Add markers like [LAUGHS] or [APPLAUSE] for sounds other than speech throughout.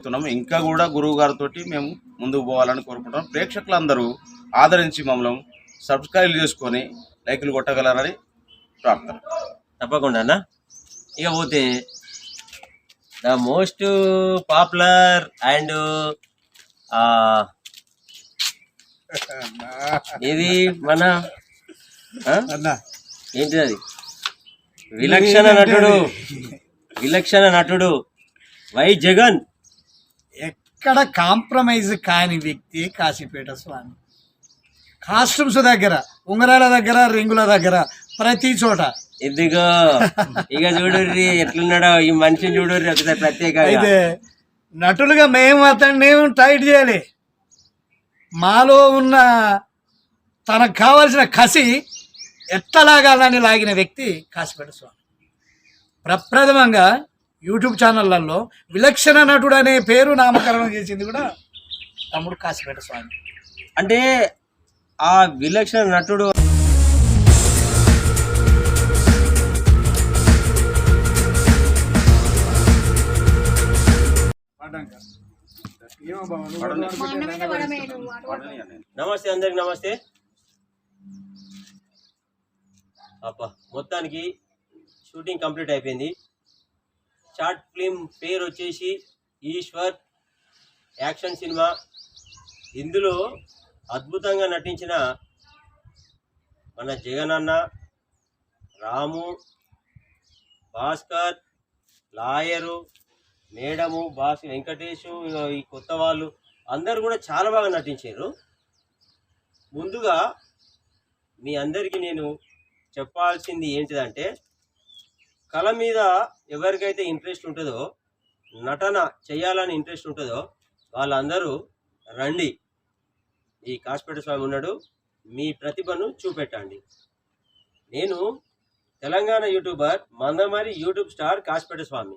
కోరుతున్నాము ఇంకా కూడా గురువు గారితో మేము ముందుకు పోవాలని కోరుకుంటున్నాం. ప్రేక్షకులందరూ ఆదరించి మమ్మల్ని సబ్స్క్రైబ్ చేసుకొని లైకులు కొట్టగలరని ప్రార్థన. తప్పకుండా అన్న. ఇక పోతే ద మోస్ట్ పాపులర్ అండ్ ఇది మన? ఏంటిది? అది విలక్షణ నటుడు. విలక్షణ నటుడు. వై జగన్. ఎక్కడ కాంప్రమైజ్ కాని వ్యక్తి కాశీపేట స్వామి. కాస్ట్యూమ్స్ దగ్గర ఉంగరాల దగ్గర రింగుల దగ్గర ప్రతి చోట. ఇదిగో ఇక చూడుర్రి ఎట్లున్నాడో ఈ మనిషిని చూడుర్రి ఒకసారి ప్రత్యేకంగా. అయితే నటులుగా మేము అతన్ని టైట్ చేయాలి? మాలో ఉన్న తనకు కావాల్సిన కసి ఎట్లా లాగాలని లాగిన వ్యక్తి కాశీపేట స్వామి. ప్రప్రథమంగా యూట్యూబ్ ఛానళ్ళలో విలక్షణ నటుడు అనే పేరు నామకరణం చేసింది కూడా తమ్ముడు కాశీపేట స్వామి. అంటే ఆ విలక్షణ నటుడు నమస్తే అందరికి నమస్తే. అబ్బా మొత్తానికి షూటింగ్ కంప్లీట్ అయిపోయింది. షార్ట్ ఫిల్మ్ పేరు వచ్చేసి ఈశ్వర్ యాక్షన్ సినిమా. ఇందులో అద్భుతంగా నటించిన మన జగన్ అన్న Ramu Bhaskar lawyer madam boss Venkatesh ఈ కొత్త వాళ్ళు అందరు కూడా చాలా బాగా నటించారు. ముందుగా మీ అందరికీ నేను చెప్పాల్సింది ఏంటిదంటే కళ మీద ఎవరికైతే ఇంట్రెస్ట్ ఉంటుందో నటన చేయాలని ఇంట్రెస్ట్ ఉంటుందో వాళ్ళందరూ రండి. ఈ కాసిపేట స్వామి ఉన్నాడు. మీ ప్రతిభను చూపెట్టండి. నేను Telangana YouTuber Mandamarri YouTube star Kasipeta Swamy.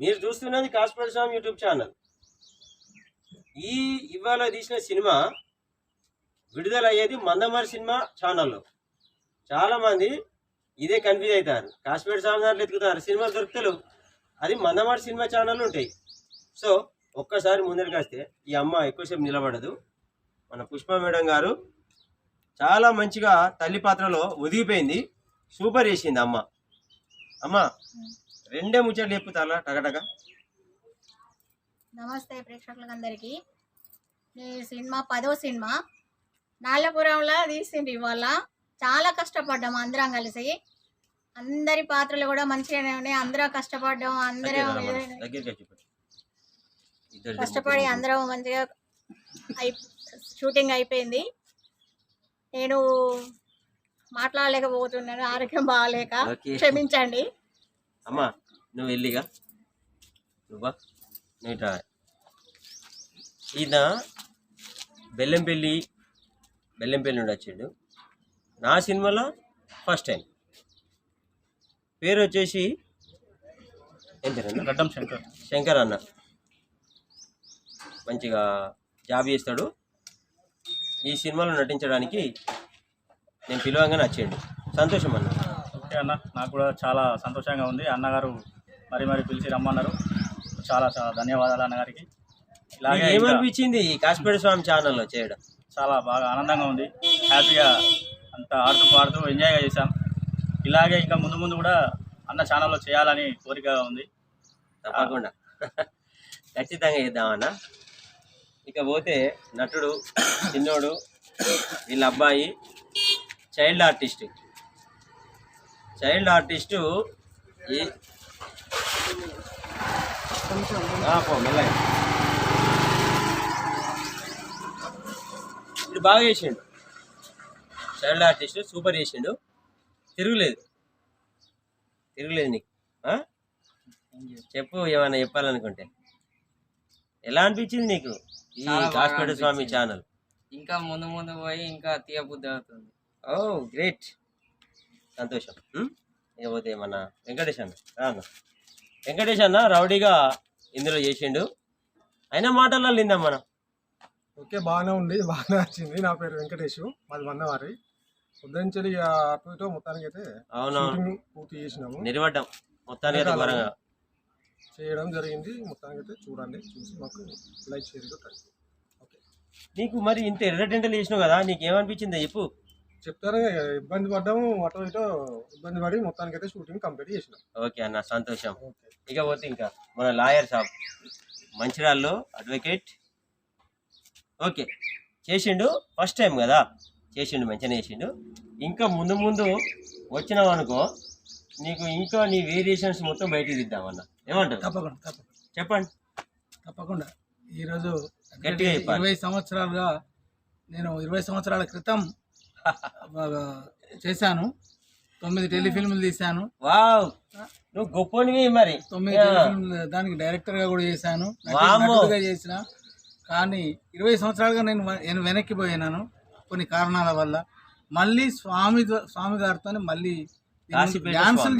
మీరు చూస్తున్నది కాసిపేట స్వామి యూట్యూబ్ ఛానల్. ఈ ఇవాళ తీసిన సినిమా విడుదల అయ్యేది మందమరి సినిమా ఛానల్లో. చాలామంది ఇదే కన్ఫ్యూజ్ అవుతారు. కాశ్మీర్ స్వామి ఎత్తుకుతారు సినిమాలు దొరుకుతలు అది మందమాటి సినిమా ఛానళ్ళు ఉంటాయి. సో ఒక్కసారి ముందరికి వస్తే ఈ అమ్మ ఎక్కువసేపు నిలబడదు. మన పుష్ప మేడం గారు చాలా మంచిగా తల్లి పాత్రలో ఒదిగిపోయింది. సూపర్ చేసింది అమ్మ. అమ్మ రెండే ముచ్చట్లు చెప్పుతారా? టగటగ. నమస్తే ప్రేక్షకులందరికీ. ఈ సినిమా పదో సినిమా. నాళ్ళపురంలో తీసిండ్రు ఇవాళ. చాలా కష్టపడ్డాము అందరం కలిసి. అందరి పాత్రలు కూడా మంచిగానే ఉన్నాయి. అందరం కష్టపడ్డాం. అందరం కష్టపడి అందరం మంచిగా అయి షూటింగ్ అయిపోయింది. నేను మాట్లాడలేకపోతున్నాను. ఆరోగ్యం బాగాలేక. క్షమించండి. అమ్మా నువ్వు వెళ్ళిగా. నువ్వా? నువ్వు ఇట్రా ఈయన బెల్లంపల్లి బెల్లంపల్లి నుండి వచ్చిండు. నా సినిమాలో ఫస్ట్ టైం పేరు వచ్చేసి ఏం పేరు గడ్డం శంకర్. శంకర్ అన్న. మంచిగా జాబ్ చేస్తాడు. ఈ సినిమాలో నటించడానికి నేను పిలవంగా నచ్చిండు సంతోషం అన్న. ఓకే అన్న నాకు కూడా చాలా సంతోషంగా ఉంది. అన్నగారు మరి మరి పిలిచి రమ్మన్నారు. చాలా చాలా ధన్యవాదాలు అన్నగారికి. ఇలాగే ఏమనిపించింది ఈ కాశ్మీర స్వామి ఛానల్లో చేయడం? చాలా బాగా ఆనందంగా ఉంది. హ్యాపీగా అంతా ఆడుతూ పాడుతూ ఎంజాయ్గా చేశాం. ఇలాగే ఇంకా ముందు ముందు కూడా అన్న ఛానల్లో చేయాలని కోరికగా ఉంది. తప్పకుండా. [LAUGHS] ఖచ్చితంగా చేద్దామన్న. ఇక పోతే నటుడు చిన్నోడు వీళ్ళ అబ్బాయి చైల్డ్ ఆర్టిస్ట్. చైల్డ్ ఆర్టిస్టు ఈ ఇది బాగా చేసిండు. చైల్డ్ ఆర్టిస్ట్ సూపర్ చేసిండు. తిరుగులేదు. తిరుగులేదు నీకు? చెప్పు ఏమైనా చెప్పాలనుకుంటే. ఎలా అనిపించింది నీకు ఈ కాశ్మీర స్వామి. ఛానల్ ఇంకా ముందు ముందు పోయి ఇంకా తీయ బుద్ధి అవుతుంది. Oh great. సంతోషం? ఇకపోతే మన వెంకటేష్ అన్న రా అన్న వెంకటేష్ అన్న రౌడీగా ఇందులో చేసిండు. అయినా మాటల్లో నిందాం మనం. ఓకే బాగానే ఉంది. బాగానే వచ్చింది. నా పేరు వెంకటేష్ మాది మందవారి. ఉదయించలి అటు ఇటు మొత్తానికి అయితే షూటింగ్ పూర్తి చేసినాము. నిలబడ్డాం. మొత్తానికి అయితే ఘోరంగా చేయడం జరిగింది. మొత్తానికి అయితే చూడండి చూసి మాకు లైక్ షేర్ ఓకే. నీకు మరి ఇంత ఎర్రటెంటలు చేసినావు కదా నీకు ఏమనిపించింది చెప్పు. చెప్తారు ఇబ్బంది పడ్డాము అటో ఇటో ఇబ్బంది పడి మొత్తానికి అయితే షూటింగ్ కంప్లీట్ చేసినాం. ఓకే అన్న సంతోషం. ఇక పోతే ఇంకా మన లాయర్ సాబ్ మంచిర్యాల్లో అడ్వకేట్. ఓకే చేసిండు ఫస్ట్ టైం కదా? చేసిండు మంచిగానే చేసిండు. ఇంకా ముందు ముందు వచ్చినావు అనుకో నీకు ఇంకా నీ వేరియేషన్స్ మొత్తం బయటికి దిద్దామన్న ఏమంటారు తప్పకుండా తప్పకుండా. చెప్పండి. తప్పకుండా. ఈరోజు గట్టిగా. ఇరవై సంవత్సరాలుగా నేను ఇరవై సంవత్సరాల క్రితం చేశాను. తొమ్మిది టెలిఫిల్మ్లు తీశాను. వావ్! నువ్వు గొప్పనివి మరి. తొమ్మిది దానికి డైరెక్టర్గా కూడా చేశాను. చేసిన. కానీ ఇరవై సంవత్సరాలుగా నేను నేను వెనక్కి పోయినాను. కొన్ని కారణాల వల్ల మళ్ళీ స్వామి స్వామి గారితో మళ్ళీ డ్యాన్సులు.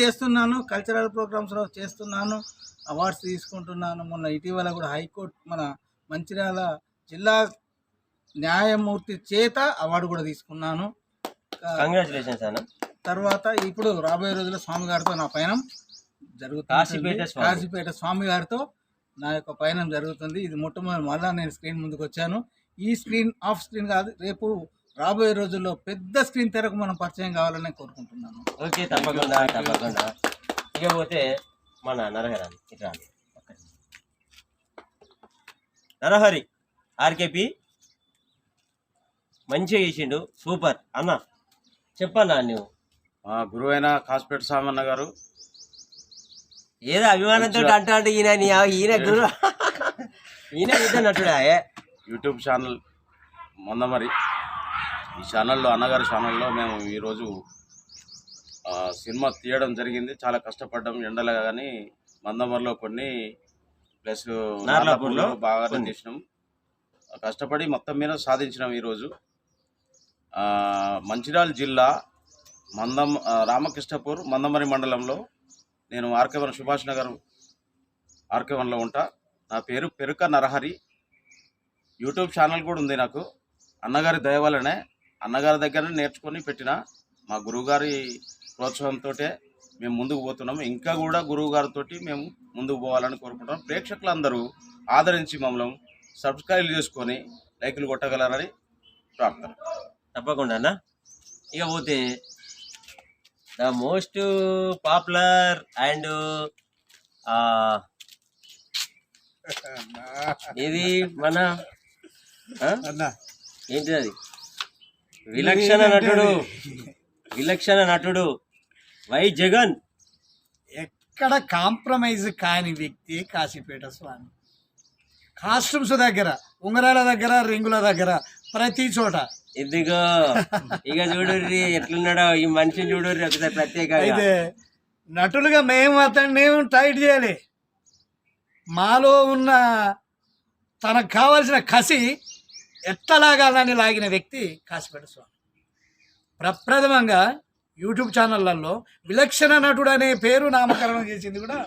చేస్తున్నాను కల్చరల్ ప్రోగ్రామ్స్లో చేస్తున్నాను అవార్డ్స్ తీసుకుంటున్నాను. మొన్న ఇటీవల కూడా హైకోర్టు మన మంచిర్యాల జిల్లా న్యాయమూర్తి చేత అవార్డు కూడా తీసుకున్నాను. కా- కంగ్రాచులేషన్స్ అన్న. తర్వాత ఇప్పుడు రాబోయే రోజుల్లో స్వామి గారితో నా పయనం జరుగుతుంది. కాశీపేట స్వామి గారితో నా యొక్క పయనం జరుగుతుంది. ఇది మొట్టమొదటి మళ్ళా నేను స్క్రీన్ ముందుకు వచ్చాను. ఈ స్క్రీన్ ఆఫ్ స్క్రీన్ కాదు రేపు రాబోయే రోజుల్లో పెద్ద స్క్రీన్ తెరకు మనం పరిచయం కావాలని కోరుకుంటున్నాను ఓకే తప్పకుండా తప్పకుండా ఇక పోతే మన నరహరి ఇట్లా. నరహరి ఆర్కేపి మంచిగా చేసిండు సూపర్ అన్న చెప్పన్నా నువ్వు మా గురువు అయిన కాసిపేట సామన్న గారు ఏదో అభిమానంతో మంచిగా. అంటా అంటే ఈయన నీ- ఈయన గురు ఈయన నటుడా? యూట్యూబ్ ఛానల్ మందమరి ఈ ఛానల్లో అన్నగారి ఛానల్లో మేము ఈరోజు సినిమా తీయడం జరిగింది. చాలా కష్టపడ్డాం. ఎండలు కానీ మందమరిలో కొన్ని ప్లస్ నార్లాపూర్లో బాగానే. తీసినాం. కష్టపడి మొత్తం మీద సాధించినాం ఈరోజు. మంచిర్యాల జిల్లా మందం రామకృష్ణపూర్ మందమరి మండలంలో నేను ఆర్కేవన్ సుభాష్ నగర్ ఆర్కేవన్లో ఉంటా. నా పేరు పెరుక నరహరి. యూట్యూబ్ ఛానల్ కూడా ఉంది నాకు. అన్నగారి దయ వల్లనే అన్నగారి దగ్గర నేర్చుకొని పెట్టిన మా గురువుగారి ప్రోత్సాహంతో మేము ముందుకు పోతున్నాము ఇంకా కూడా గురువు గారితో మేము ముందుకు పోవాలని కోరుకుంటున్నాం. ప్రేక్షకులందరూ ఆదరించి మమ్మల్ని సబ్స్క్రైబ్ చేసుకొని లైకులు కొట్టగలరని ప్రార్థన. తప్పకుండా అన్న. ఇక పోతే ద మోస్ట్ పాపులర్ అండ్ ఇది [LAUGHS] మన? ఏంటిది అది? విలక్షణ నటుడు. విలక్షణ నటుడు. వై జగన్. ఎక్కడ కాంప్రమైజ్ కాని వ్యక్తి కాశీపేట స్వామి. కాస్ట్యూమ్స్ దగ్గర ఉంగరాల దగ్గర రింగుల దగ్గర ప్రతి చోట. ఇదిగో ఇక చూడుర్రి ఎట్లున్నాడో ఈ మనిషిని చూడుర్రి ఒకసారి ప్రత్యేకంగా. అయితే నటులుగా మేము అతన్ని టైట్ చేయాలి? మాలో ఉన్న తనకు కావాల్సిన కసి ఎట్టలాగాలని లాగిన వ్యక్తి కాశీపేట స్వామి. ప్రప్రథమంగా యూట్యూబ్ ఛానళ్ళలో విలక్షణ నటుడు అనే పేరు నామకరణం చేసింది కూడా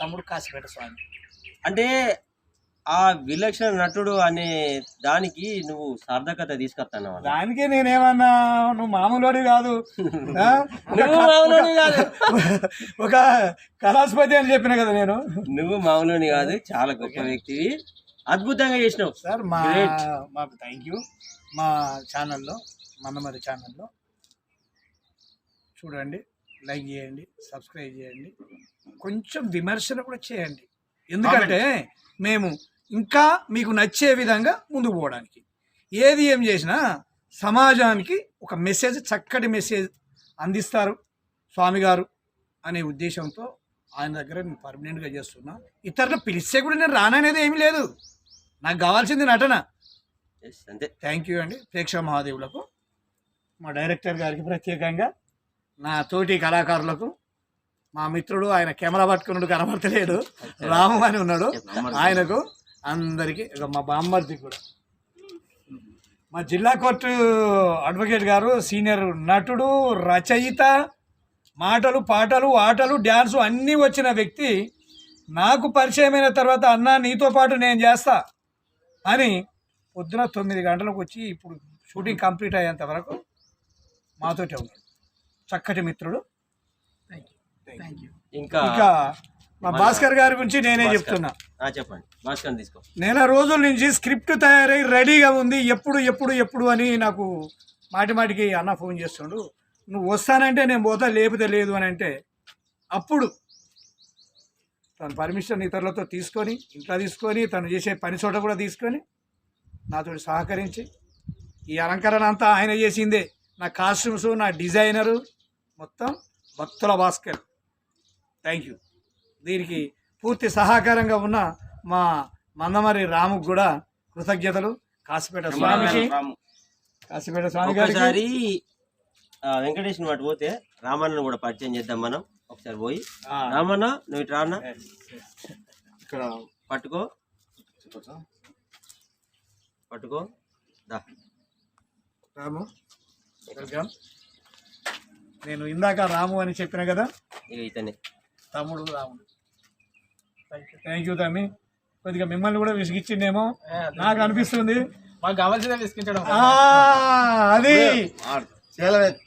తమ్ముడు కాశీపేట స్వామి. అంటే ఆ విలక్షణ నటుడు అనే దానికి నువ్వు సార్థకత తీసుకొస్తాను దానికే నేనేమన్నా నువ్వు మామూలుడి కాదు. కాదు. ఒక కళాస్పతి అని చెప్పిన కదా నేను. నువ్వు మామూలుని కాదు చాలా గొప్ప వ్యక్తివి. అద్భుతంగా చేసినావు. సార్ మా. మాకు థ్యాంక్ యూ మా ఛానల్లో మన్నమరి ఛానల్లో చూడండి లైక్ చేయండి సబ్స్క్రైబ్ చేయండి. కొంచెం విమర్శలు కూడా చేయండి. ఎందుకంటే మేము ఇంకా మీకు నచ్చే విధంగా ముందుకు పోవడానికి. ఏది ఏం చేసినా సమాజానికి ఒక మెసేజ్ చక్కటి మెసేజ్ అందిస్తారు స్వామి గారు అనే ఉద్దేశంతో ఆయన దగ్గర నేను పర్మనెంట్గా చేస్తున్నా. ఇతరులు పిలిస్తే కూడా నేను రాననేది ఏమీ లేదు. నాకు కావాల్సింది నటన. అంతే. థ్యాంక్ యూ అండి. ప్రేక్ష మహాదేవులకు మా డైరెక్టర్ గారికి ప్రత్యేకంగా నా తోటి కళాకారులకు మా మిత్రుడు ఆయన కెమెరా పట్టుకున్నాడు కనబడతలేడు. రాము అని ఉన్నాడు. ఆయనకు అందరికీ మా బామ్మర్ది కూడా. మా జిల్లా కోర్టు అడ్వకేట్ గారు సీనియర్ నటుడు రచయిత మాటలు పాటలు ఆటలు డ్యాన్సు అన్నీ వచ్చిన వ్యక్తి నాకు పరిచయమైన తర్వాత అన్న నీతో పాటు నేను చేస్తా అని పొద్దున తొమ్మిది గంటలకు వచ్చి ఇప్పుడు షూటింగ్ కంప్లీట్ అయ్యేంత వరకు మాతోటే ఉన్నాడు. చక్కటి మిత్రుడు. థ్యాంక్ యూ థ్యాంక్ యూ ఇంకా ఇంకా మా భాస్కర్ గారి గురించి నేనే. చెప్తున్నా. ఆ, చెప్పండి. భాస్కర్ తీసుకో. నెల రోజుల నుంచి స్క్రిప్ట్ తయారై రెడీగా ఉంది. ఎప్పుడు ఎప్పుడు ఎప్పుడు అని నాకు మాటి మాటికి అన్న ఫోన్ చేస్తుండు. నువ్వు వస్తానంటే నేను పోతా లేకపోతే లేదు అని అంటే అప్పుడు తను పర్మిషన్ ఇతరులతో తీసుకొని ఇంట్లో తీసుకొని తను చేసే పని చోట కూడా తీసుకొని నాతో సహకరించి ఈ అలంకరణ అంతా ఆయన చేసిందే. నా కాస్ట్యూమ్స్ నా డిజైనరు మొత్తం భక్తుల భాస్కర్. థ్యాంక్ యూ దీనికి పూర్తి సహకారంగా ఉన్న మా మందమరి రాముకు కూడా కృతజ్ఞతలు. కాసిపేట స్వామికి. కాసిపేట స్వామి గారికి. వెంకటేష్ మాట పోతే రామన్నను కూడా పరిచయం చేద్దాం మనం. ఒకసారి పోయి. రామన్న నువ్వు ఇటు రాన్న ఇక్కడ పట్టుకో. పట్టుకో. దా. రాము వెల్కమ్. నేను ఇందాక రాము అని చెప్పిన కదా? ఇక ఇతనే. తమ్ముడు రాముడు థ్యాంక్ యూ తమ్మి. కొద్దిగా మిమ్మల్ని కూడా విసిగిచ్చిండేమో. నాకు అనిపిస్తుంది. మాకు కావాల్సిందే విసిగించడం. ఆ, అది.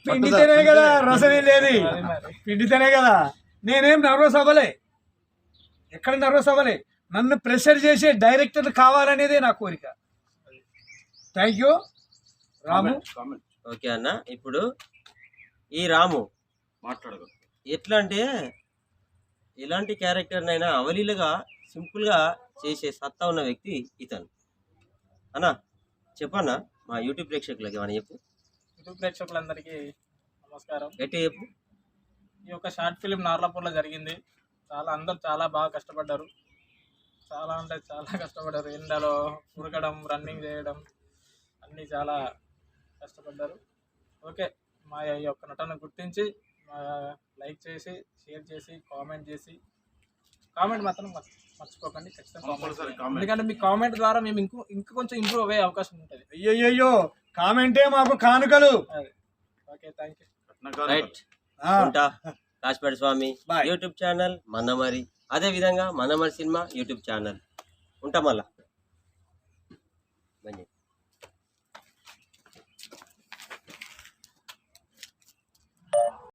పిండితేనే కదా రసం వెళ్ళేది పిండితేనే కదా. నేనేం నర్వస్ అవ్వలే. ఎక్కడ నర్వస్ అవ్వలే. నన్ను ప్రెషర్ చేసే డైరెక్టర్ కావాలనేదే నా కోరిక. Thank you Ramu. ఓకే అన్న ఇప్పుడు ఈ రాము మాట్లాడదు ఎట్లా అంటే ఎలాంటి క్యారెక్టర్నైనా అవలీలుగా సింపుల్గా చేసే సత్తా ఉన్న వ్యక్తి ఇతను. అన్నా చెప్పన్నా మా యూట్యూబ్ ప్రేక్షకులకి ఏమన్నా చెప్పు. యూట్యూబ్ ప్రేక్షకులందరికీ నమస్కారం. ఈ యొక్క షార్ట్ ఫిలిం నార్లాపూర్లో జరిగింది. చాలా అందరూ చాలా బాగా కష్టపడ్డారు. చాలా అంటే చాలా కష్టపడ్డారు. ఎండలో ఉరకడం రన్నింగ్ చేయడం అన్నీ చాలా కష్టపడ్డారు. ఓకే మా ఈ యొక్క నటన గుర్తించి లైక్ చేసి షేర్ చేసి కామెంట్ చేసి కామెంట్ మాత్రం మర్చి- మర్చిపోకండి. ఖచ్చితంగా ఎందుకంటే మీ కామెంట్ ద్వారా మేము ఇంకో ఇంకా కొంచెం ఇంప్రూవ్ అయ్యే అవకాశం ఉంటుంది. అయ్యయ్యో కామెంటే మాకు కానుకలు. రైట్. ఉంటా. కాశీపేట స్వామి. యూట్యూబ్ ఛానల్ మందమరి అదే విధంగా మందమరి సినిమా యూట్యూబ్ ఛానల్. ఉంటా మళ్ళా.